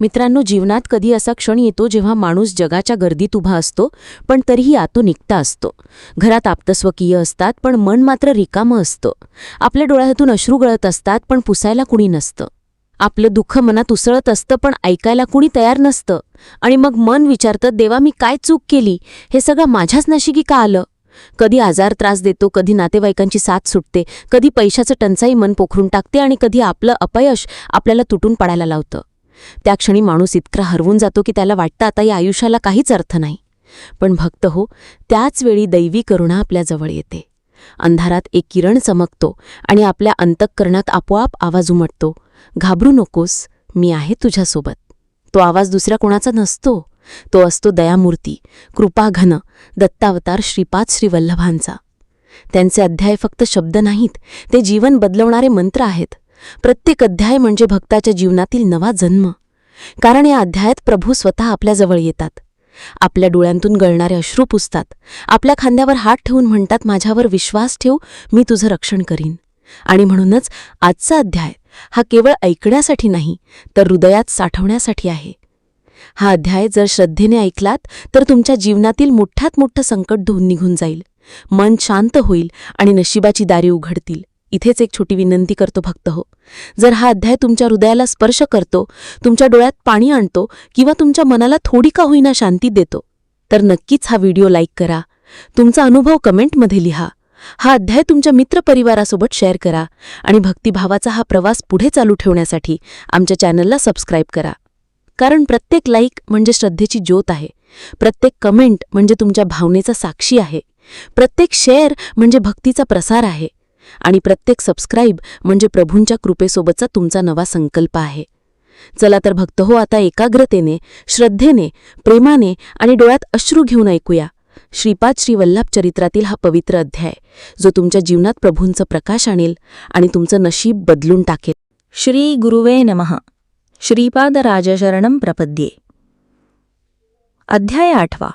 मित्रांनो जीवनात कधी असा क्षण येतो जेव्हा माणूस जगाच्या गर्दीत उभा असतो पण तरीही आतो निघता असतो. घरात आप्तस्वकीय असतात पण मन मात्र रिकामं असतं. आपल्या डोळ्यातून अश्रू गळत असतात पण पुसायला कुणी नसतं. आपलं दुःख मनात उसळत असतं पण ऐकायला कुणी तयार नसतं. आणि मग मन विचारतं देवा मी काय चूक केली? हे सगळं माझ्याच नशिकी का आलं? कधी आजार त्रास देतो कधी नातेवाईकांची साथ सुटते कधी पैशाचं टंचाई मन पोखरून टाकते आणि कधी आपलं अपयश आपल्याला तुटून पडायला लावतं. त्या क्षणी माणूस इतका हरवून जातो की त्याला वाटतं आता या आयुष्याला काहीच अर्थ नाही. पण भक्त हो त्याच वेळी दैवी करुणा आपल्याजवळ येते. अंधारात एक किरण चमकतो आणि आपल्या अंतःकरणात आपोआप आवाज उमटतो. घाबरू नकोस मी आहे तुझ्यासोबत. तो आवाज दुसऱ्या कोणाचा नसतो. तो असतो दयामूर्ती कृपाघन दत्तावतार श्रीपाद श्रीवल्लभांचा. त्यांचे अध्याय फक्त शब्द नाहीत ते जीवन बदलवणारे मंत्र आहेत. प्रत्येक अध्याय म्हणजे भक्ताच्या जीवनातील नवा जन्म. कारण या अध्यायात प्रभू स्वतः आपल्याजवळ येतात. आपल्या डोळ्यांतून गळणारे अश्रू पुसतात. आपल्या खांद्यावर हात ठेवून म्हणतात माझ्यावर विश्वास ठेव मी तुझं रक्षण करीन. आणि म्हणूनच आजचा अध्याय हा केवळ ऐकण्यासाठी नाही तर हृदयात साठवण्यासाठी आहे. हा अध्याय जर श्रद्धेने ऐकलात तर तुमच्या जीवनातील मोठ्यात मोठं संकट धुवून निघून जाईल. मन शांत होईल आणि नशिबाची दारी उघडतील. इथेच एक छोटी विनंती करतो भक्त हो. जर हा अध्याय तुमच्या हृदयाला स्पर्श करतो तुमच्या डोळ्यात पाणी आणतो किंवा तुमच्या मनाला थोडी का होईना शांती देतो तर नक्कीच हा व्हिडिओ लाईक करा. तुमचा अनुभव कमेंटमध्ये लिहा. हा अध्याय तुमच्या मित्रपरिवारासोबत शेअर करा आणि भक्तिभावाचा हा प्रवास पुढे चालू ठेवण्यासाठी आमच्या चॅनलला सबस्क्राईब करा. कारण प्रत्येक लाईक म्हणजे श्रद्धेची ज्योत आहे. प्रत्येक कमेंट म्हणजे तुमच्या भावनेचा साक्षी आहे. प्रत्येक शेअर म्हणजे भक्तीचा प्रसार आहे. आणि प्रत्येक सबस्क्राईब म्हणजे प्रभूंच्या कृपेसोबतचा तुमचा नवा संकल्प आहे. चला तर भक्त हो आता एकाग्रतेने श्रद्धेने प्रेमाने आणि डोळ्यात अश्रू घेऊन ऐकूया. श्रीपाद श्रीवल्लभ चरित्रातील हा पवित्र अध्याय जो तुमच्या जीवनात प्रभूंचं प्रकाश आणेल आणि तुमचं नशीब बदलून टाकेल. श्री गुरुवे नमः. श्रीपादराजशरणं प्रपद्ये. अध्याय आठवा.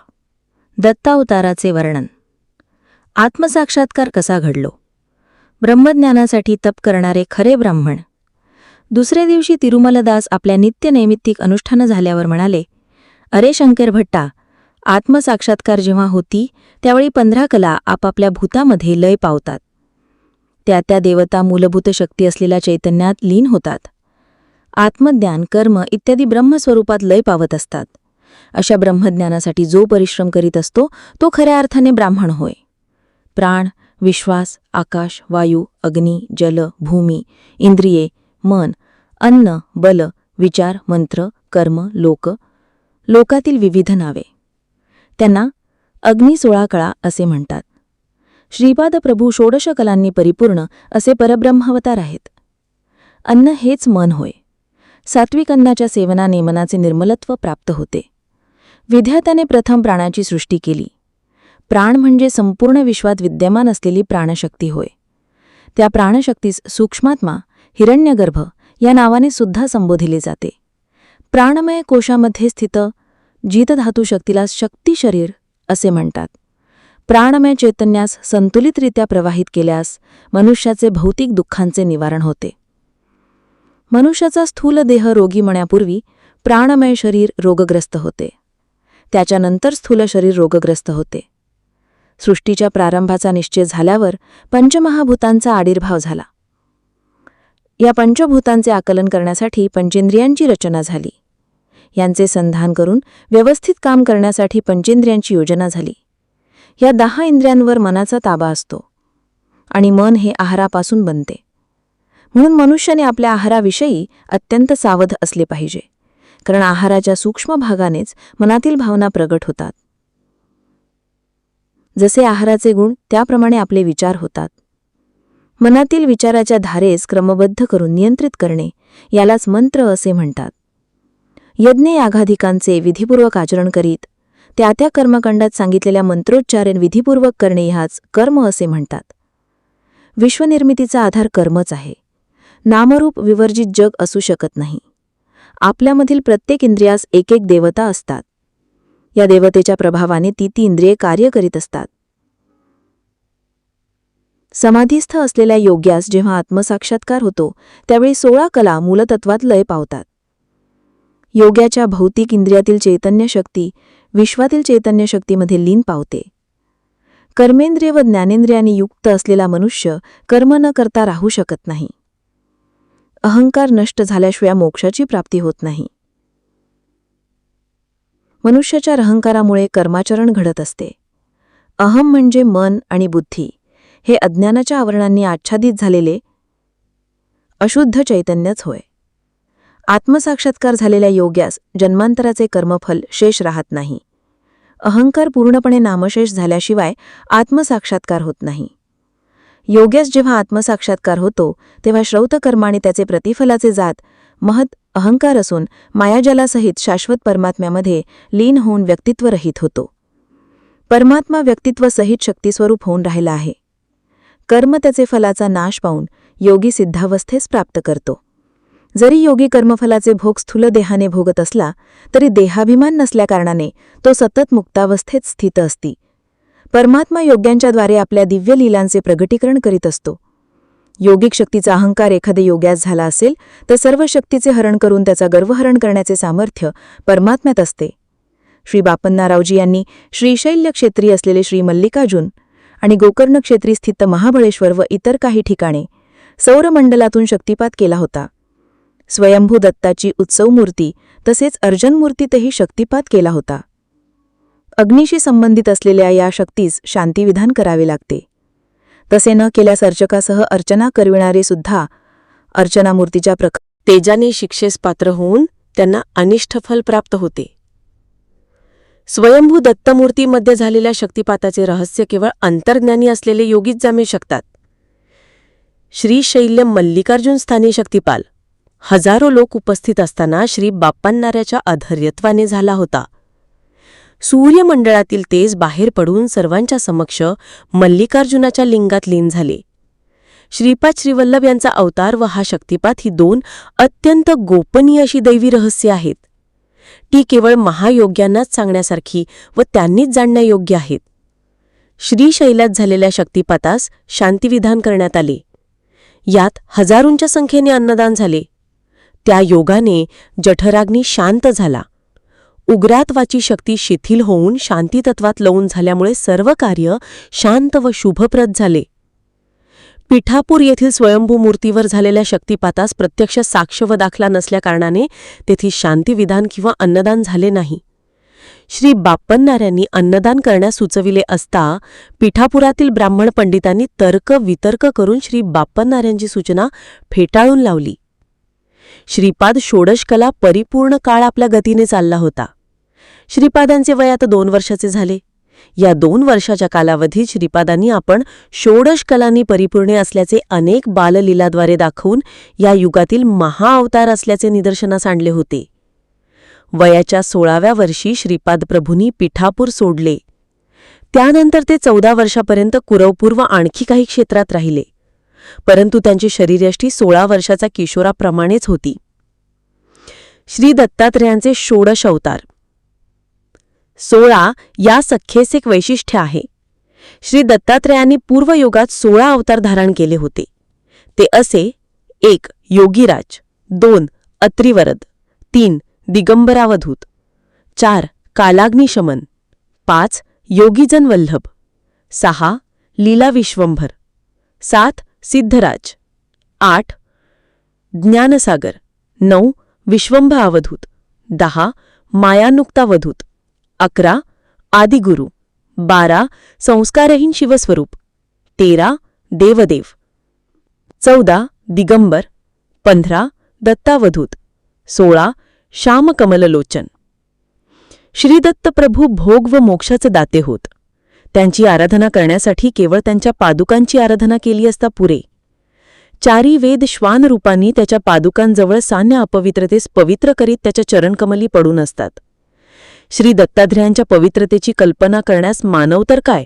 दत्तावताराचे वर्णन. आत्मसाक्षात्कार कसा घडलो? ब्रह्मज्ञानासाठी तप करणारे खरे ब्राह्मण. दुसऱ्या दिवशी तिरुमलदास आपल्या नित्यनैमित्तिक अनुष्ठानं झाल्यावर म्हणाले अरे शंकर भट्टा आत्मसाक्षात्कार जेव्हा होती त्यावेळी पंधरा कला आपापल्या भूतामध्ये लय पावतात. त्या त्या देवता मूलभूत शक्ती असलेल्या चैतन्यात लीन होतात. आत्मज्ञान कर्म इत्यादी ब्रह्मस्वरूपात लय पावत असतात. अशा ब्रह्मज्ञानासाठी जो परिश्रम करीत असतो तो खऱ्या अर्थाने ब्राह्मण होय. प्राण विश्वास आकाश वायू अग्नी जल भूमी इंद्रिये मन अन्न बल विचार मंत्र कर्म लोक लोकातील विविध नावे. त्यांना अग्नी सोळा कळा असे म्हणतात. श्रीपाद प्रभू षोडश कलांनी परिपूर्ण असे परब्रह्मावतार आहेत. अन्न हेच मन होय. सात्विक अन्नाच्या सेवनाने मनाचे निर्मलत्व प्राप्त होते. विद्यात्याने प्रथम प्राणाची सृष्टी केली. प्राण म्हणजे संपूर्ण विश्वात विद्यमान असलेली प्राणशक्ती होय. त्या प्राणशक्तीस सूक्ष्मात्मा हिरण्यगर्भ या नावाने सुद्धा संबोधिले जाते. प्राणमय कोशामध्ये स्थित जीतधातू शक्तीला शक्ती शरीर असे म्हणतात. प्राणमय चैतन्यास संतुलितरित्या प्रवाहित केल्यास मनुष्याचे भौतिक दुःखांचे निवारण होते. मनुष्याचा स्थूल देह रोगी म्हणण्यापूर्वी प्राणमय शरीर रोगग्रस्त होते. त्याच्यानंतर स्थूल शरीर रोगग्रस्त होते. सृष्टीच्या प्रारंभाचा निश्चय झाल्यावर पंचमहाभूतांचा आविर्भाव झाला. या पंचभूतांचे आकलन करण्यासाठी पंचेंद्रियांची रचना झाली. यांचे संधान करून व्यवस्थित काम करण्यासाठी पंचेंद्रियांची योजना झाली. या दहा इंद्रियांवर मनाचा ताबा असतो आणि मन हे आहारापासून बनते. म्हणून मनुष्याने आपल्या आहाराविषयी अत्यंत सावध असले पाहिजे कारण आहाराच्या सूक्ष्म भागानेच मनातील भावना प्रगट होतात. जसे आहाराचे गुण त्याप्रमाणे आपले विचार होतात. मनातील विचाराच्या धारेस क्रमबद्ध करून नियंत्रित करणे यालाच मंत्र असे म्हणतात. यज्ञ याघाधिकांचे विधीपूर्वक आचरण करीत त्या त्या कर्मकांडात सांगितलेल्या मंत्रोच्चारण विधीपूर्वक करणे ह्याच कर्म असे म्हणतात. विश्वनिर्मितीचा आधार कर्मच आहे. नामरूप विवर्जित जग असू शकत नाही. आपल्यामधील प्रत्येक इंद्रियास एक एक देवता असतात. या देवतेच्या प्रभावाने ती ती इंद्रिये कार्य करीत असतात. समाधीस्थ असलेल्या योग्यास जेव्हा आत्मसाक्षात्कार होतो त्यावेळी सोळा कला मूलतत्वात लय पावतात. योग्याच्या भौतिक इंद्रियातील चैतन्य शक्ती विश्वातील चैतन्य शक्तीमध्ये लीन पावते. कर्मेंद्रिय व ज्ञानेंद्रियाने युक्त असलेला मनुष्य कर्म न करता राहू शकत नाही. अहंकार नष्ट झाल्याशिवाय मोक्षाची प्राप्ती होत नाही. मनुष्याच्या अहंकारामुळे कर्माचरण घडत असते. अहम म्हणजे मन आणि बुद्धी हे अज्ञानाच्या आवरणांनी आच्छादित झालेले अशुद्ध चैतन्यच होय. आत्मसाक्षात्कार झालेल्या योग्यास जन्मांतराचे कर्मफल शेष राहत नाही. अहंकार पूर्णपणे नामशेष झाल्याशिवाय आत्मसाक्षात्कार होत नाही. योग्यास जेव्हा आत्मसाक्षात्कार होतो तेव्हा श्रौतकर्माने त्याचे प्रतिफलाचे जात महत अहंकार असून मायाजलासहित शाश्वत परमात्म्यामध्ये लीन होऊन व्यक्तित्वरहित होतो. परमात्मा व्यक्तित्व सहित शक्तिस्वरूप होऊन राहिला आहे. कर्म त्याचे फलाचा नाश पाहून योगी सिद्धावस्थेस प्राप्त करतो. जरी योगी कर्मफलाचे भोग स्थूल देहाने भोगत असला तरी देहाभिमान नसल्याकारणाने तो सतत मुक्तावस्थेत स्थित असती. परमात्मा योग्यांच्याद्वारे आपल्या दिव्य लीलांचे प्रगटीकरण करीत असतो. योगिक शक्तीचा अहंकार एखादे योग्यास झाला असेल तर सर्व शक्तीचे हरण करून त्याचा गर्वहरण करण्याचे सामर्थ्य परमात्म्यात असते. श्री बापन्नारावजी यांनी श्रीशैल्य क्षेत्री असलेले श्री मल्लिकार्जुन आणि गोकर्ण क्षेत्री स्थित महाबळेश्वर व इतर काही ठिकाणे सौरमंडलातून शक्तिपात केला होता. स्वयंभू दत्ताची उत्सव मूर्ती तसेच अर्जन मूर्तीतही शक्तिपात केला होता. अग्नीशी संबंधित असलेल्या या शक्तीस शांतीविधान करावे लागते. तसे न केल्यास अर्चकासह अर्चना करविणारे सुद्धा अर्चना मूर्तीच्या प्रक तेजाने शिक्षेस पात्र होऊन त्यांना अनिष्ट फल प्राप्त होते. स्वयंभू दत्तमूर्तीमध्ये झालेल्या शक्तिपाताचे रहस्य केवळ अंतर्ज्ञानी असलेले योगीच जामे शकतात. श्रीशैल्य मल्लिकार्जुन स्थानी शक्तिपाल. हजारो लोक उपस्थित असताना श्री बाप्पांनाऱ्याच्या अधर्यत्वाने झाला होता. सूर्यमंडळातील तेज बाहेर पडून सर्वांच्या समक्ष मल्लिकार्जुनाच्या लिंगात लीन झाले. श्रीपाद श्रीवल्लभ यांचा अवतार व हा शक्तिपात ही दोन अत्यंत गोपनीय अशी दैवी रहस्य आहेत. ती केवळ महायोग्यांनाच सांगण्यासारखी व त्यांनीच जाणण्यायोग्य आहेत. श्रीशैलात झालेल्या शक्तिपातास शांतिविधान करण्यात आले. यात हजारोंच्या संख्येने अन्नदान झाले. त्या योगाने जठराग्नी शांत झाला. उग्रात्वाची शक्ती शिथिल होऊन शांतीतत्वात लवून झाल्यामुळे सर्व कार्य शांत व शुभप्रद झाले. पिठापूर येथील स्वयंभू मूर्तीवर झालेल्या शक्तिपातास प्रत्यक्ष साक्ष व दाखला नसल्याकारणाने तेथे शांतीविधान किंवा अन्नदान झाले नाही. श्री बाप्पन्नाऱ्यांनी अन्नदान करण्यास सुचविले असता पिठापुरातील ब्राह्मण पंडितांनी तर्क वितर्क करून श्री बाप्पन्नाऱ्यांची सूचना फेटाळून लावली. श्रीपाद षोडशकला परिपूर्ण काळ आपल्या गतीने चालला होता. श्रीपादांचे वय आता दोन वर्षाचे झाले. या दोन वर्षाच्या कालावधीत श्रीपादांनी आपण षोडश कलांनी परिपूर्णे असल्याचे अनेक बाललीलाद्वारे दाखवून या युगातील महाअवतार असल्याचे निदर्शनास आणले होते. वयाच्या सोळाव्या वर्षी श्रीपाद प्रभूंनी पिठापूर सोडले. त्यानंतर ते चौदा वर्षापर्यंत कुरवपूर्व आणखी काही क्षेत्रात राहिले. परंतु त्यांची शरीरयष्टी सोळा वर्षाचा किशोराप्रमाणेच होती. श्री दत्तात्रयांचे षोडश अवतार. सोळा या सख्येस एक वैशिष्ट्य आहे. श्री दत्तात्रेयांनी पूर्वयुगात सोळा अवतार धारण केले होते. ते असे एक योगीराज दोन अत्रिवरद तीन दिगंबरावधूत चार कालाग्निशमन पाच योगीजन वल्लभ सहा लीला विश्वंभर सात सिद्धराज. आठ. ज्ञानसागर. नऊ. विश्वंभ अवधूत दहा. मायानुक्तावधूत. अकरा. आदिगुरु. बारा. संस्कारहीन शिवस्वरूप. तेरा. देवदेव. चौदा. दिगंबर. पंधरा. दत्तावधूत. सोळा. श्यामकमललोचन. श्रीदत्तप्रभू भोग व मोक्षाचे दाते होत. त्यांची आराधना करण्यासाठी केवळ त्यांच्या पादुकांची आराधना केली असता पुरे. चारी वेद श्वानरूपांनी त्याच्या पादुकांजवळ सान्य अपवित्रतेस पवित्र करीत त्याच्या चरणकमली पडून असतात. श्री दत्ताध्र्यांच्या पवित्रतेची कल्पना करण्यास मानव तर काय?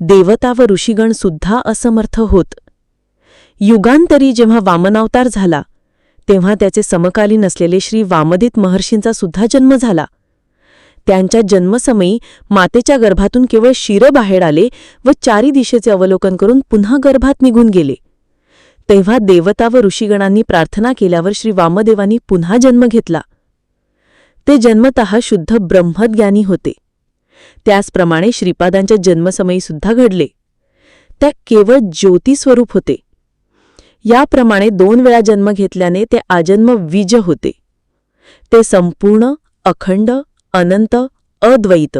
देवता व ऋषीगण सुद्धा असमर्थ होत. युगांतरी जेव्हा वामनावतार झाला तेव्हा त्याचे समकालीन असलेले श्री वामदित महर्षींचा सुद्धा जन्म झाला. त्यांच्या जन्मसमयी मातेच्या गर्भातून केवळ शिर बाहेर आले व चारी दिशेचे अवलोकन करून पुन्हा गर्भात निघून गेले. तेव्हा देवता व ऋषीगणांनी प्रार्थना केल्यावर श्री वामदेवांनी पुन्हा जन्म घेतला. ते जन्मतः शुद्ध ब्रह्मज्ञानी होते. त्याचप्रमाणे श्रीपादांच्या जन्मसमयी सुद्धा घडले. त्या केवळ ज्योतिस्वरूप होते. याप्रमाणे दोन वेळा जन्म घेतल्याने ते आजन्म विज होते. ते संपूर्ण अखंड अनंत अद्वैत.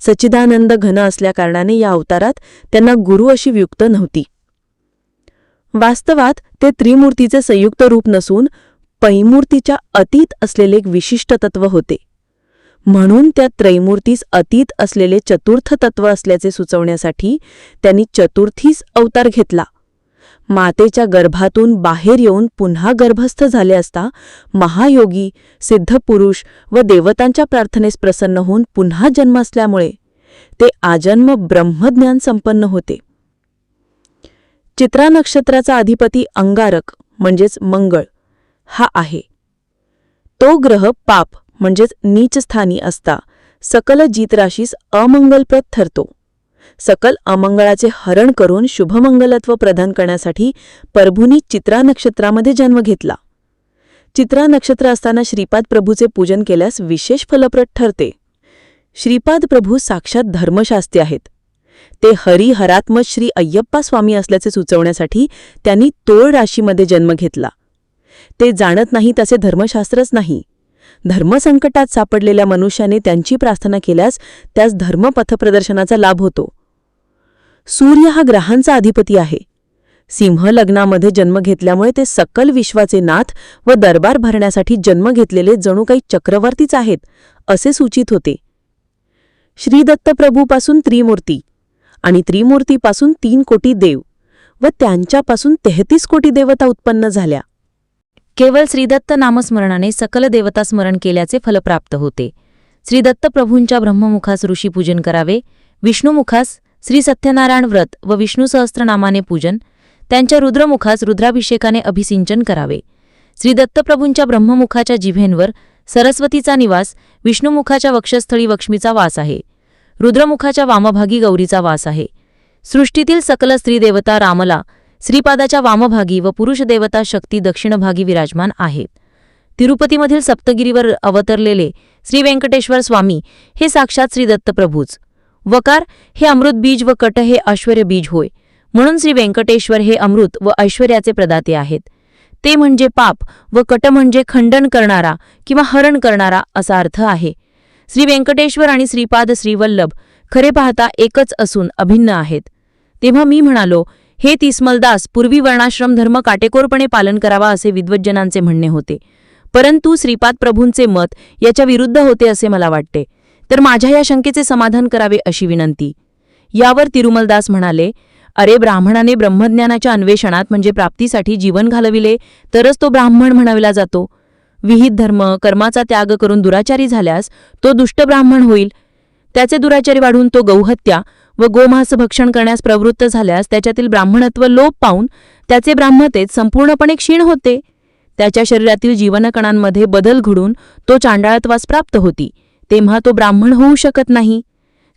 सच्चिदानंद घन असल्याकारणाने या अवतारात त्यांना गुरु अशी व्युक्त नव्हती. वास्तवात ते त्रिमूर्तीचे संयुक्त रूप नसून पैमूर्तीच्या अतीत असलेले एक विशिष्ट तत्व होते. म्हणून त्या त्रैमूर्तीस अतीत असलेले चतुर्थ तत्व असल्याचे सुचवण्यासाठी त्यांनी चतुर्थीस अवतार घेतला. मातेच्या गर्भातून बाहेर येऊन पुन्हा गर्भस्थ झाले असता महायोगी सिद्धपुरुष व देवतांच्या प्रार्थनेस प्रसन्न होऊन पुन्हा जन्म असल्यामुळे ते आजन्म ब्रह्मज्ञान संपन्न होते. चित्रा नक्षत्राचा अधिपती अंगारक म्हणजेच मंगळ हा आहे. तो ग्रह पाप म्हणजेच नीचस्थानी असता सकल जीतराशीस अमंगलप्रद ठरतो. सकल अमंगळाचे हरण करून शुभमंगलत्व प्रदान करण्यासाठी प्रभूंनी चित्रा नक्षत्रामध्ये जन्म घेतला. चित्रा नक्षत्र असताना श्रीपाद प्रभूचे पूजन केल्यास विशेष फलप्रद ठरते. श्रीपाद प्रभू साक्षात धर्मशास्त्री आहेत. ते हरिहरात्मज श्री अय्यप्पा स्वामी असल्याचे सुचवण्यासाठी त्यांनी तोळ राशीमध्ये जन्म घेतला. ते जाणत नाहीत असे धर्मशास्त्रच नाही. धर्मसंकटात सापडलेल्या मनुष्याने त्यांची प्रार्थना केल्यास त्यास धर्मपथप्रदर्शनाचा लाभ होतो. सूर्य हा ग्रहांचा अधिपती आहे. सिंह लग्नामध्ये जन्म घेतल्यामुळे ते सकल विश्वाचे नाथ व दरबार भरण्यासाठी जन्म घेतलेले जणू काही चक्रवर्तीच आहेत असे सूचित होते. श्रीदत्तप्रभूपासून त्रिमूर्ती आणि त्रिमूर्तीपासून तीन कोटी देव व त्यांच्यापासून तेहतीस कोटी देवता उत्पन्न झाल्या. केवळ श्रीदत्त नामस्मरणाने सकल देवता स्मरण केल्याचे फलप्राप्त होते. श्रीदत्त प्रभूंच्या ब्रह्ममुखास ऋषीपूजन करावे विष्णुमुखास श्री सत्यनारायण व्रत व विष्णू सहस्त्रनामाने पूजन त्यांच्या रुद्रमुखास रुद्राभिषेकाने अभिसिंचन करावे. श्रीदत्तप्रभूंच्या ब्रह्ममुखाच्या जिभेंवर सरस्वतीचा निवास विष्णुमुखाच्या वक्षस्थळी वक्ष्मीचा वास आहे. रुद्रमुखाच्या वामभागी गौरीचा वास आहे. सृष्टीतील सकल स्त्रीदेवता रामला श्रीपादाच्या वामभागी व पुरुष देवता शक्ती दक्षिणभागी विराजमान आहेत तिरुपतीमधील सप्तगिरीवर अवतरलेले श्री व्यंकटेश्वर स्वामी हे साक्षात श्री दत्तप्रभूच. वकार हे अमृत बीज व कट हे ऐश्वर्य बीज होय. म्हणून श्री व्यंकटेश्वर हे अमृत व ऐश्वर्याचे प्रदाते आहेत. ते म्हणजे पाप व कट म्हणजे खंडन करणारा किंवा हरण करणारा असा अर्थ आहे. श्री व्यंकटेश्वर आणि श्रीपाद श्रीवल्लभ खरे पाहता एकच असून अभिन्न आहेत. तेव्हा मी म्हणालो हे तिस्मलदास पूर्वी वर्णाश्रम धर्म काटेकोरपणे पालन करावा असे विद्वज्जनांचे म्हणणे होते. परंतु श्रीपाद प्रभूंचे मत याच्या विरुद्ध होते असे मला वाटते. तर माझ्या या शंकेचे समाधान करावे अशी विनंती. यावर तिरुमलदास म्हणाले अरे ब्राह्मणाने ब्रह्मज्ञानाच्या अन्वेषणात म्हणजे प्राप्तीसाठी जीवन घालविले तरच तो ब्राह्मण म्हणाविला जातो. विहित धर्म कर्माचा त्याग करून दुराचारी झाल्यास तो दुष्ट ब्राह्मण होईल. त्याचे दुराचारी वाढून तो गौहत्या व गोमांस भक्षण करण्यास प्रवृत्त झाल्यास त्याच्यातील ब्राह्मणत्व लोप पाहून त्याचे ब्राह्मतेत संपूर्णपणे क्षीण होते. त्याच्या शरीरातील जीवनकणांमध्ये बदल घडून तो चांडाळत्वास प्राप्त होती. तेव्हा तो ब्राह्मण होऊ शकत नाही.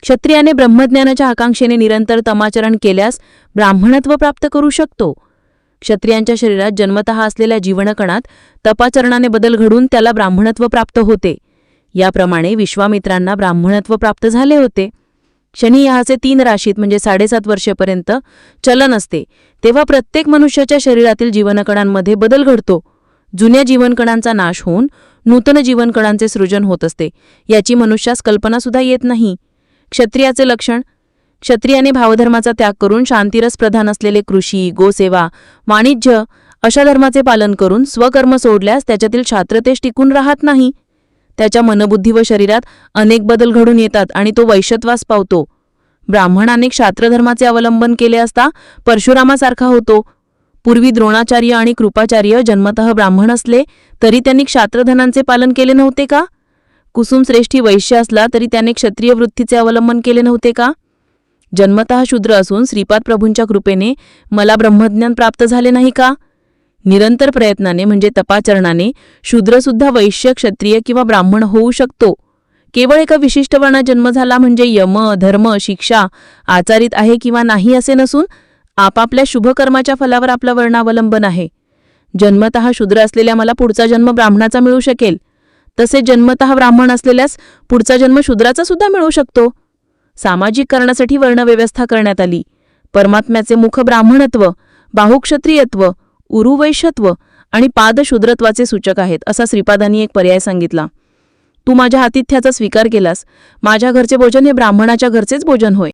क्षत्रियाने ब्रह्मज्ञानाच्या आकांक्षेने निरंतर तमाचरण केल्यास ब्राह्मणत्व प्राप्त करू शकतो. क्षत्रियांच्या शरीरात जन्मतः असलेल्या जीवनकणात तपाचरणाने बदल घडून त्याला ब्राह्मणत्व प्राप्त होते. याप्रमाणे विश्वामित्रांना ब्राह्मणत्व प्राप्त झाले होते. शनी याचे तीन राशीत म्हणजे साडेसात वर्षेपर्यंत चलन असते. तेव्हा प्रत्येक मनुष्याच्या शरीरातील जीवनकणांमध्ये बदल घडतो. जुन्या जीवनकणांचा नाश होऊन नूतन जीवनकणांचे सृजन होत असते. याची मनुष्यास कल्पनासुद्धा येत नाही. क्षत्रियाचे लक्षण क्षत्रियाने भावधर्माचा त्याग करून शांतिरस प्रधान असलेले कृषी गोसेवा वाणिज्य अशा धर्माचे पालन करून स्वकर्म सोडल्यास त्याच्यातील छात्रतेश टिकून राहत नाही. त्याच्या मनबुद्धी व शरीरात अनेक बदल घडून येतात आणि तो वैशत्वास पावतो. ब्राह्मणाने क्षात्रधर्माचे अवलंबन केले असता परशुरामासारखा होतो. पूर्वी द्रोणाचार्य आणि कृपाचार्य जन्मतः ब्राह्मण असले तरी त्यांनी क्षात्रधनांचे पालन केले नव्हते का? कुसुमश्रेष्ठी वैश्य असला तरी त्याने क्षत्रिय वृत्तीचे अवलंबन केले नव्हते का? जन्मतः शूद्र असून श्रीपाद प्रभूंच्या कृपेने मला ब्रह्मज्ञान प्राप्त झाले नाही का? निरंतर प्रयत्नाने म्हणजे तपाचरणाने शूद्रसुद्धा वैश्य क्षत्रिय किंवा ब्राह्मण होऊ शकतो. केवळ एका विशिष्ट वर्णात जन्म झाला म्हणजे यम धर्म शिक्षा आचारित आहे किंवा नाही असे नसून आपापल्या शुभकर्माच्या फलावर आपला वर्णावलंबन आहे. जन्मतः शूद्र असलेल्या मला पुढचा जन्म ब्राह्मणाचा मिळू शकेल. तसे जन्मतः ब्राह्मण असलेल्यास पुढचा जन्म शूद्राचा सुद्धा मिळू शकतो. सामाजिक कारणासाठी वर्णव्यवस्था करण्यात आली. परमात्म्याचे मुख ब्राह्मणत्व बाहुक्षत्रियत्व उरुवैश्यत्व आणि पादशूद्रत्वाचे सूचक आहेत असा श्रीपादांनी एक पर्याय सांगितला. तू माझ्या आतिथ्याचा स्वीकार केलास. माझ्या घरचे भोजन हे ब्राह्मणाच्या घरचेच भोजन होय.